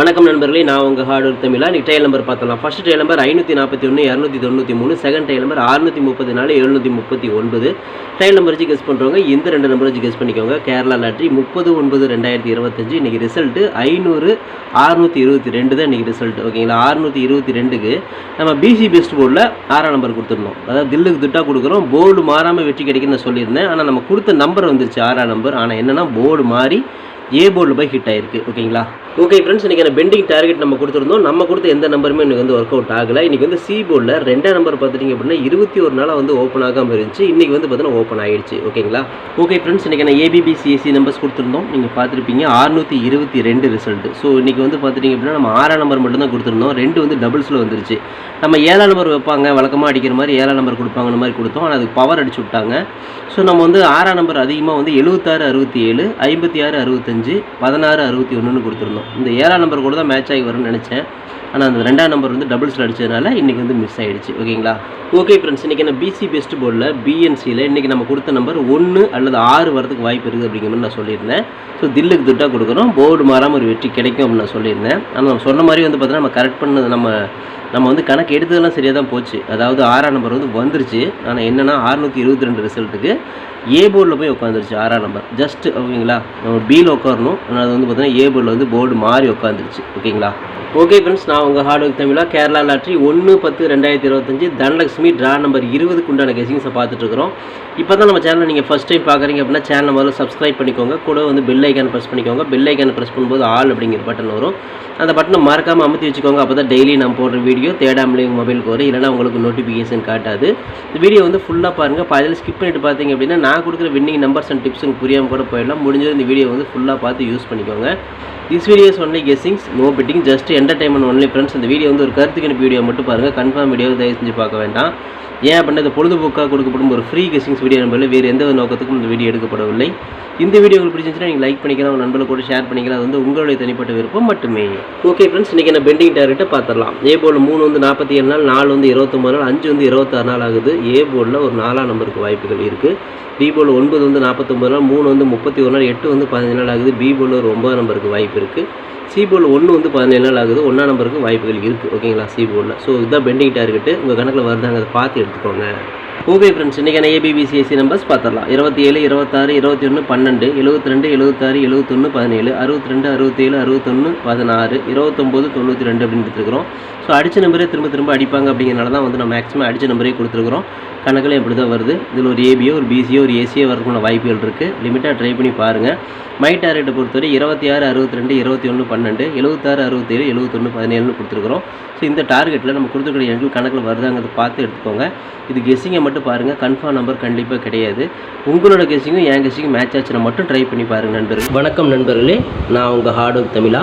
வணக்கம் நண்பர்களே நான் உங்கள் ஹார்ட் ஒர்க் தமிழா. இன்றைக்கி டைல் நம்பர் பார்த்தலாம் ஃபஸ்ட் டைல் நம்பர் ஐநூற்றி நாற்பத்தி ஒன்று இரநூத்தி தொண்ணூற்றி மூணு செகண்ட் டைல் நம்பர் அறுநூற்றி முப்பத்தி நாலு எழுநூற்றி முப்பத்தி ஒன்பது. ட்ரையல் நம்பர் வச்சு கெஸ் பண்ணுறவங்க இந்த ரெண்டு நம்பர் வச்சு கெஸ் பண்ணிக்கோங்க. கேரளா லாட்ரி முப்பது ஒன்பது ரெண்டாயிரத்தி இருபத்தஞ்சு இன்றைக்கி ரிசல்ட்டு ஐநூறு அறுநூற்றி இருபத்தி ரெண்டு தான் இன்றைக்கி ரிசல்ட் ஓகேங்களா அறுநூற்றி இருபத்தி ரெண்டுக்கு நம்ம பிசி பெஸ்ட் போர்டில் ஆறாம் நம்பர் கொடுத்துருந்தோம் அதாவது தில்லுக்கு துட்டாக கொடுக்குறோம். போர்டு மாறாமல் வெற்றி கிடைக்குன்னு நான் சொல்லியிருந்தேன். ஆனால் நம்ம கொடுத்த நம்பர் வந்துருச்சு ஆறாம் நம்பர் ஆனால் என்னென்னா போர்டு மாறி ஏ போர்டில் போய் ஹிட் ஆயிருக்கு. ஓகேங்களா ஓகே ஃப்ரெண்ட்ஸ் இன்றைக்கி பெண்டிங் டார்கெட் நம்ம கொடுத்துருந்தோம். நம்ம கொடுத்த எந்த நம்பருமே இன்றைக்கி வந்து ஒர்க் அவுட் ஆகலை. இன்றைக்கி வந்து சி போர்டில் ரெண்டாம் நம்பர் பார்த்துட்டிங்க அப்படின்னா இருபத்தி ஒரு நாளாக வந்து ஓப்பன் ஆகாமல் இருந்துச்சு. இன்றைக்கி வந்து பார்த்தீங்கன்னா ஓப்பன் ஆகிடுச்சு ஓகேங்களா ஓகே ஃப்ரெண்ட்ஸ் இன்றைக்கி நான் ஏபிபிசிஎஸ்சி நம்பர்ஸ் கொடுத்துருந்தோம். நீங்கள் பார்த்துருப்பீங்க அறுநூற்றி இருபத்தி ரெண்டு ரிசல்ட் ஸோ இன்றைக்கி வந்து பார்த்துட்டிங்க அப்படின்னா நம்ம ஆறாம் நம்பர் மட்டும் தான் கொடுத்துருந்தோம். ரெண்டு வந்து டபுள்ஸில் வந்துருச்சு. நம்ம ஏழாம் நம்பர் வைப்பாங்க. வழக்கமாக அடிக்கிற மாதிரி ஏழாம் நம்பர் கொடுப்பாங்கன்னு மாதிரி கொடுத்தோம். ஆனால் அதுக்கு பவர் அடிச்சு விட்டாங்க. ஸோ நம்ம வந்து ஆறாம் நம்பர் அதிகமாக வந்து எழுபத்தாறு அறுபத்தி ஏழு ஐம்பத்தி ஆறு அறுபத்தஞ்சு பதினாறு அறுபத்தி ஒன்றுன்னு கொடுத்துருந்தோம். இந்த ஏழாம் நம்பர் கூட தான் மேட்ச் ஆகி வரும்னு நினச்சேன். ஆனால் அந்த ரெண்டாம் நம்பர் வந்து டபுள்ஸில் அடித்ததுனால இன்றைக்கி வந்து மிஸ் ஆகிடுச்சு ஓகேங்களா? ஓகே ஃப்ரெண்ட்ஸ் இன்றைக்கி நான் பிசி பெஸ்ட் போர்டில் பிஎன்சியில் இன்றைக்கி நம்ம கொடுத்த நம்பர் ஒன்று அல்லது ஆறு வரதுக்கு வாய்ப்பு இருக்குது அப்படிங்கிற மாதிரி நான் சொல்லியிருந்தேன். ஸோ தில்லுக்கு துட்டாக கொடுக்குறோம் போர்டு மாறாமல் ஒரு வெற்றி கிடைக்கும் அப்படின்னு நான் சொல்லியிருந்தேன். ஆனால் நம்ம சொன்ன மாதிரி வந்து பார்த்தீங்கன்னா நம்ம கரெக்ட் பண்ணது நம்ம நம்ம வந்து கணக்கு எடுத்ததெல்லாம் சரியாக தான் போச்சு. அதாவது ஆறாம் நம்பர் வந்து வந்துருச்சு. ஆனால் என்னென்னா அறுநூற்றி இருபத்தி ரெண்டு ரிசல்ட்டுக்கு ஏ போர்டில் போய் உட்காந்துருச்சு ஆறாம் நம்பர் ஜஸ்ட் ஓகேங்களா? நம்ம பியில் உட்காரணும் ஆனால் அது வந்து பார்த்திங்கன்னா ஏ போர்டில் வந்து போர்டு மாறி உட்காந்துருச்சு ஓகேங்களா? ஓகே ஃப்ரெண்ட்ஸ் நான் உங்கள் ஹார்ட் ஒர்க் தமிழா கேரளா லாட்ரி ஒன்று பத்து ரெண்டாயிரத்தி இருபத்தஞ்சு. தனலட்சுமி ட்ரா நம்பர் இருபதுக்கு உண்டான கெசிங்ஸை பார்த்துட்ருக்கிறோம் இப்போ தான் நம்ம சேனலை நீங்கள் ஃபஸ்ட் டைம் பார்க்குறீங்க அப்படின்னா சேனலை முதல்ல சப்ஸ்கிரைப் பண்ணிக்கோங்க. கூட வந்து பெல் ஐக்கான் ப்ரெஸ் பண்ணிக்கோங்க. பெல் ஐக்கான் ப்ரெஸ் பண்ணும்போது ஆல் அப்படிங்கிற பட்டன் வரும். அந்த பட்டனை மறக்காமல் அமுத்தி வச்சுக்கோங்க. அப்போ தான் டெய்லி நான் போடுற வீடியோ தேடாமலே உங்கள் மொபைலுக்கு வரும். இல்லைனா உங்களுக்கு நோட்டிஃபிகேஷன் காட்டாது. இந்த வீடியோ வந்து ஃபுல்லாக பாருங்கள் பாதியில் ஸ்கிப் பண்ணிட்டு பார்த்தீங்க அப்படின்னா நான் கொடுக்குற வின்னிங் நம்பர்ஸ் அண்ட் டிப்ஸ் புரியாமல் கூட போயிடலாம். முடிஞ்சது இந்த வீடியோ வந்து ஃபுல்லாக பார்த்து யூஸ் பண்ணிக்கோங்க. This videos only guessings no betting just entertainment only friends இந்த வீடியோ வந்து ஒரு கருத்துக்கு வீடியோ மட்டும் பாருங்கள் கன்ஃபார்ம் வீடியோ தயவு செஞ்சு பார்க்க வேண்டாம். ஏன் அப்படின்னா இந்த பொழுதுபோக்காக கொடுக்கப்படும் ஒரு ஃப்ரீ கெஸ்டிங்ஸ் வீடியோ நம்பரில் வேறு எந்த ஒரு நோக்கத்துக்கும் இந்த வீடியோ எடுக்கப்படவில்லை. இந்த வீடியோ உங்களுக்கு பிடிச்சிருந்துச்சுன்னா நீங்கள் லைக் பண்ணிக்கலாம் உங்கள் நண்பர்கள் கூட ஷேர் பண்ணிக்கலாம். அது வந்து உங்களுடைய தனிப்பட்ட விருப்பம் மட்டுமே. ஓகே ஃப்ரெண்ட்ஸ் இன்றைக்கி நான் பெண்டிங் டார்கெட்டை பார்த்துடலாம். ஏ போல் மூணு வந்து நாற்பத்தி ஏழு நாள் நாலு வந்து இருபத்தொம்பது நாள் அஞ்சு வந்து இருபத்தாறு நாள் ஆகுது. ஏ போலில் ஒரு நாலாம் நம்பருக்கு வாய்ப்புகள் இருக்குது பி போல் ஒன்பது வந்து நாற்பத்தொம்பது நாள் மூணு வந்து முப்பத்தி ஒரு நாள் எட்டு வந்து பதினஞ்சு நாள் ஆகுது. பி போல் ஒரு ஒம்பது நம்பருக்கு வாய்ப்பு இருக்குது சி போல் ஒன்று வந்து பதினேழு நாள் ஆகுது. ஒன்றா நம்பருக்கு வாய்ப்புகள் இருக்குது ஓகேங்களா சி போலில் ஸோ இதுதான் பெண்டிங் டார்கெட்டு உங்கள் கணக்கில் வருதாங்க அதை பார்த்து ってこうね。ஓகே ஃப்ரெண்ட்ஸ் இன்றைக்கான ஏபிபிசிஎஸ்சி நம்பர்ஸ் பார்த்துடலாம். இருபத்தி ஏழு இருபத்தாறு இருபத்தி ஒன்று பன்னெண்டு எழுபத்தி ரெண்டு எழுபத்தாறு எழுபத்தொன்று பதினேழு அறுபத்தி ரெண்டு அறுபத்தேழு அறுபத்தொன்று பதினாறு இருபத்தொம்போது தொண்ணூற்றி ரெண்டு அப்படின்னு கொடுத்துருக்குறோம் ஸோ அடித்த நம்பரே திரும்ப திரும்ப அடிப்பாங்க அப்படிங்கிறனால தான் வந்து நம்ம மேக்ஸிமம் அடித்த நம்பரே கொடுத்துருக்குறோம். கணக்கில் இப்படி தான் வருது. இதில் ஒரு ஏபியோ ஒரு பிசியோ ஒரு ஏசியோ வரதுக்குள்ள வாய்ப்புகள் இருக்குது லிமிட்டாக ட்ரை பண்ணி பாருங்கள் மை டார்கெட்டை பொறுத்தவரை இருபத்தி ஆறு அறுபத்தி ரெண்டு இருபத்தி ஒன்று பன்னெண்டு எழுபத்தாறு அறுபத்தேழு எழுபத்தொன்று பதினேழுன்னு கொடுத்துருக்குறோம். ஸோ இந்த டார்கெட்டில் நம்ம கொடுத்துருக்கிற எண்கள் கணக்கில் வருதாங்கிறத பார்த்து எடுத்துக்கோங்க. இது கெஸ்ஸிங்கை மட்டும் பாருங்கள் கன்ஃபார்ம் நம்பர் கண்டிப்பாக கிடையாது. உங்களோட கெஸ்ஸிங்கும் என் கெஸ்ஸிங்கும் மேட்ச் ஆச்சுன்னா மட்டும் ட்ரை பண்ணி பாருங்கள் நண்பர்கள். வணக்கம் நண்பர்களே. நான் உங்கள் ஹார்ட் ஒர்க் தமிழா.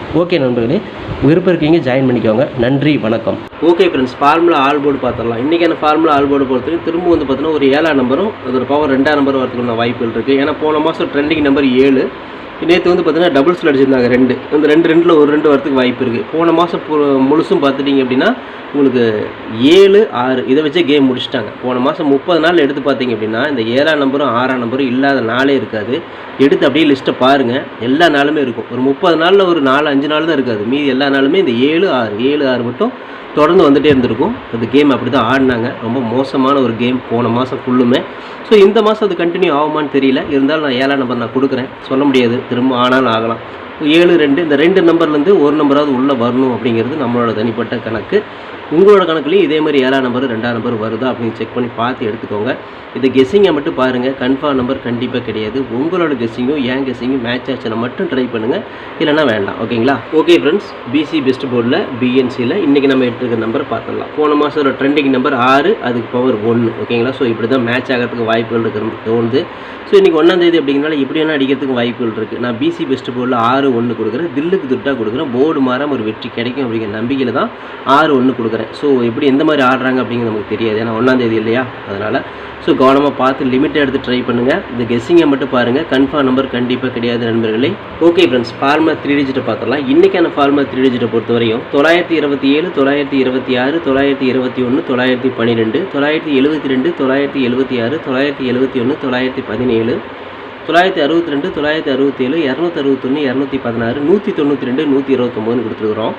ஓகே நண்பர்களே விருப்பம் இருக்கீங்க ஜாயின் பண்ணிக்கோங்க. நன்றி வணக்கம். Okay friends formula all board பார்த்துடலாம். இன்றைக்கான ஃபார்முலா ஆல் போர்டு பொறுத்தவரைக்கும் திரும்ப வந்து பார்த்தீங்கன்னா ஒரு ஏழாம் நம்பரும் அதோட பவர் ரெண்டாம் நம்பர் வரதுக்குள்ள வாய்ப்புகள் இருக்குது ஏன்னா போன மாதம் ட்ரெண்டிங் நம்பர் ஏழு. நேற்று வந்து பார்த்தீங்கன்னா டபுள்ஸில் அடிச்சிருந்தாங்க ரெண்டு. அந்த ரெண்டு ரெண்டில் ஒரு ரெண்டு வரத்துக்கு வாய்ப்பு இருக்குது போன மாதம் முழுசும் பார்த்துட்டிங்க அப்படின்னா உங்களுக்கு ஏழு ஆறு இதை வச்சே கேம் முடிச்சிட்டாங்க. போன மாதம் முப்பது நாள் எடுத்து பார்த்தீங்க அப்படின்னா இந்த ஏழாம் நம்பரும் ஆறாம் நம்பரும் இல்லாத நாளே இருக்காது. எடுத்து அப்படியே லிஸ்ட்டை பாருங்கள் எல்லா நாளுமே இருக்கும். ஒரு முப்பது நாளில் ஒரு நாலு அஞ்சு நாள் தான் இருக்காது. மீதி எல்லா நாளுமே இந்த ஏழு ஆறு. ஏழு ஆறு மட்டும் தொடர்ந்து வந்துகிட்டே இருந்திருக்கும். அந்த கேம் அப்படி தான் ஆடினாங்க. ரொம்ப மோசமான ஒரு கேம் போன மாதம் ஃபுல்லுமே ஸோ இந்த மாதம் அது கண்டினியூ ஆகுமான்னு தெரியல. இருந்தாலும் நான் ஏழாம் நம்பர் நான் கொடுக்குறேன். சொல்ல முடியாது. திரும்ப ஆனாலும் ஆகலாம். ஏழு ரெண்டு இந்த ரெண்டு நம்பர்லேருந்து ஒரு நம்பராவது உள்ளே வரணும் அப்படிங்கிறது நம்மளோட தனிப்பட்ட கணக்கு. உங்களோட கணக்குலேயும் இதே மாதிரி ஏழாம் நம்பர் ரெண்டாம் நம்பர் வருதா அப்படின்னு செக் பண்ணி பார்த்து எடுத்துக்கோங்க. இது கெஸ்ஸிங்கை மட்டும் பாருங்கள் கன்ஃபார்ம் நம்பர் கண்டிப்பாக கிடையாது. உங்களோட கெஸ்ஸிங்கும் ஏன் கெஸ்ஸிங்கும் மேட்ச் ஆச்சுன்னா மட்டும் ட்ரை பண்ணுங்கள் இல்லைனா வேண்டாம். ஓகேங்களா? ஓகே ஃப்ரெண்ட்ஸ் பிசி பெஸ்ட் போர்டில் பிஎன்சியில் இன்றைக்கி நம்ம எடுத்துருக்க நம்பர் பார்த்துடலாம். போன மாதத்தோட ட்ரெண்டிங் நம்பர் ஆறு அதுக்கு பவர் ஒன்று ஓகேங்களா? ஸோ இப்படி தான் மேட்ச் ஆகிறதுக்கு வாய்ப்புகள் இருக்கிற தோணுது. ஸோ இன்றைக்கி ஒன்றாந்தேதி அப்படிங்கிறனால இப்படி வேணால் அடிக்கிறதுக்கு வாய்ப்புகள் இருக்குது நான் பிசி பெஸ்ட் போர்டில் ஆறு ஒன்று கொடுக்குறேன். தில்லுக்கு துட்டாக கொடுக்குறேன். போர்டு மாறாமல் ஒரு வெற்றி கிடைக்கும் அப்படிங்கிற நம்பிக்கையில் தான் ஆறு ஒன்று கொடுக்குறேன். ஸோ எப்படி எந்த மாதிரி ஆடுறாங்க அப்படிங்கிறது நமக்கு தெரியாது. ஏன்னா ஒன்றாந்தேதி இல்லையா? அதனால் ஸோ கவனமாக பார்த்து லிமிட்டை எடுத்து ட்ரை பண்ணுங்கள் இந்த கெஸ்ஸிங்கை மட்டும் பாருங்கள் கன்ஃபார்ம் நம்பர் கண்டிப்பாக கிடையாது நண்பர்களே. ஓகே ஃப்ரெண்ட்ஸ் ஃபார்மா த்ரீ டிஜிட்டை பார்த்துடலாம். இன்றைக்கான ஃபார்மா த்ரீ டிஜிட்டை பொறுத்த வரையும் தொள்ளாயிரத்தி இருபத்தி ஏழு தொள்ளாயிரத்தி இருபத்தி ஆறு தொள்ளாயிரத்தி இருபத்தி ஒன்று தொள்ளாயிரத்தி பன்னிரெண்டு தொள்ளாயிரத்தி எழுபத்தி ரெண்டு தொள்ளாயிரத்தி எழுபத்தி ஆறு தொள்ளாயிரத்தி எழுபத்தி ஒன்று தொள்ளாயிரத்தி பதினேழு. தொள்ளாயிரத்தி அறுபத்தி ரெண்டு தொள்ளாயிரத்தி அறுபத்தேழு இரநூத்தி அறுபத்தொன்று இரநூத்தி பதினாறு நூற்றி தொண்ணூற்றி ரெண்டு நூற்றி இருபத்தொம்போதுன்னு கொடுத்துருக்குறோம்.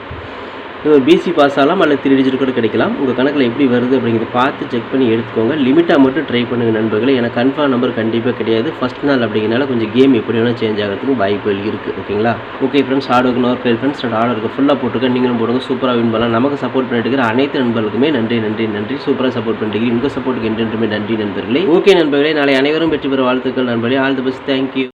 பிசி பாஸ் ஆகலாம் அல்லது த்ரீ டிஜிட் கூட கிடைக்கலாம். உங்கள் கணக்கில் எப்படி வருது அப்படிங்கிறத பார்த்து செக் பண்ணி எடுத்துக்கோங்க. லிமிட்டாக மட்டும் ட்ரை பண்ணுங்கள் நண்பர்களே. எனக்கு கன்ஃபார்ம் நம்பர் கண்டிப்பாக கிடையாது. ஃபஸ்ட் நாள் அப்படிங்கிறனால கொஞ்சம் கேம் எப்படி வேணால் சேஞ்ச் ஆகிறதுக்கு வாய்ப்புகள் இருக்குது ஓகேங்களா ஓகே ஃப்ரெண்ட்ஸ் ஆர்டருக்கு நோர் பேர் ஃப்ரெண்ட்ஸ் ரெண்டு ஆர்டருக்கு ஃபுல்லாக போட்டுருக்கேன். நீங்களும் போடுங்க. சூப்பராக வின் பண்ணலாம். நமக்கு சப்போர்ட் பண்ணிட்டு இருக்கிற அனைத்து நண்பர்களுக்குமே நன்றி நன்றி நன்றி. சூப்பராக சப்போர்ட் பண்ணிட்டு உங்கள் சப்போர்ட்டுக்கு என்றென்றுமே நன்றி நண்பர்களே. ஓகே நண்பர்களே. நாளை அனைவரும் வெற்றி பெற வாழ்த்துக்கள் நண்பர்களே. All the best thank you